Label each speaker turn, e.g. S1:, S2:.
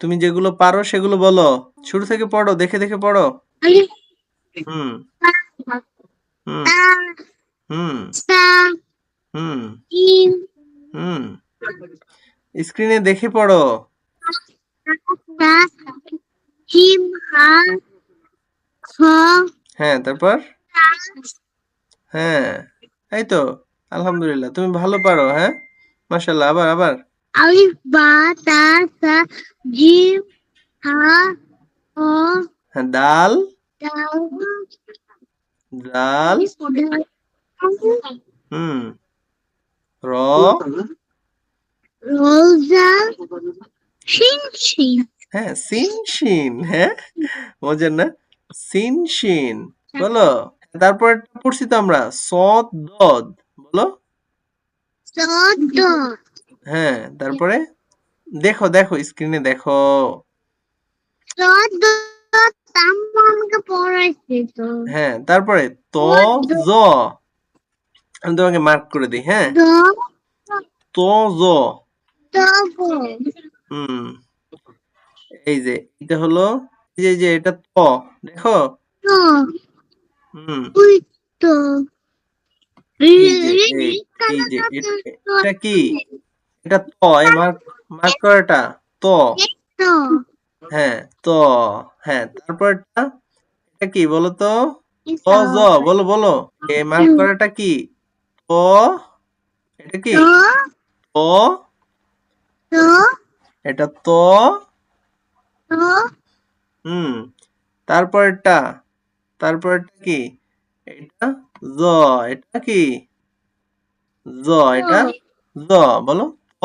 S1: তুমি যেগুলো পারো সেগুলো বলো। শুরু থেকে পড়ো দেখে দেখে পড়ো। হুম। হুম। হুম। হুম। হুম। স্ক্রিনে দেখে পড়ো। হ্যাঁ তারপর? হ্যাঁ এই তো আলহামদুলিল্লাহ। তুমি ভালো পারো হ্যাঁ? মাশাল্লাহ আবার আবার।
S2: alif ba ta sa kha
S1: হ্যাঁ ডাল। ডাল। হুম। র। হ্যাঁ হ্যাঁ? মজার না? সিন বলো? তারপর পড়ছি তো আমরা সদ দদ বলো? হ্যাঁ তারপরে? দেখো দেখো স্ক্রিনে দেখো। হ্যাঁ তারপরে ত জ। আমি তোমাকে মার্ক করে দিই হ্যাঁ? ত জ। হুম। এই যে এটা হলো এই যে এটা ত দেখো? হুম। এটা কি? এটা ত এই মার্ক মার্ক করাটা ত। হ্যাঁ ত হ্যাঁ তারপরটা এটা কি বলো তো ত জ বলো বলো। এই মার্ক করাটা কি? ত এটা কি? তো।
S2: ত।
S1: এটা ত।
S2: তো।
S1: হুম তারপরটা তারপরটা কি? এটা জ এটা কি? জ এটা জ বলো। ত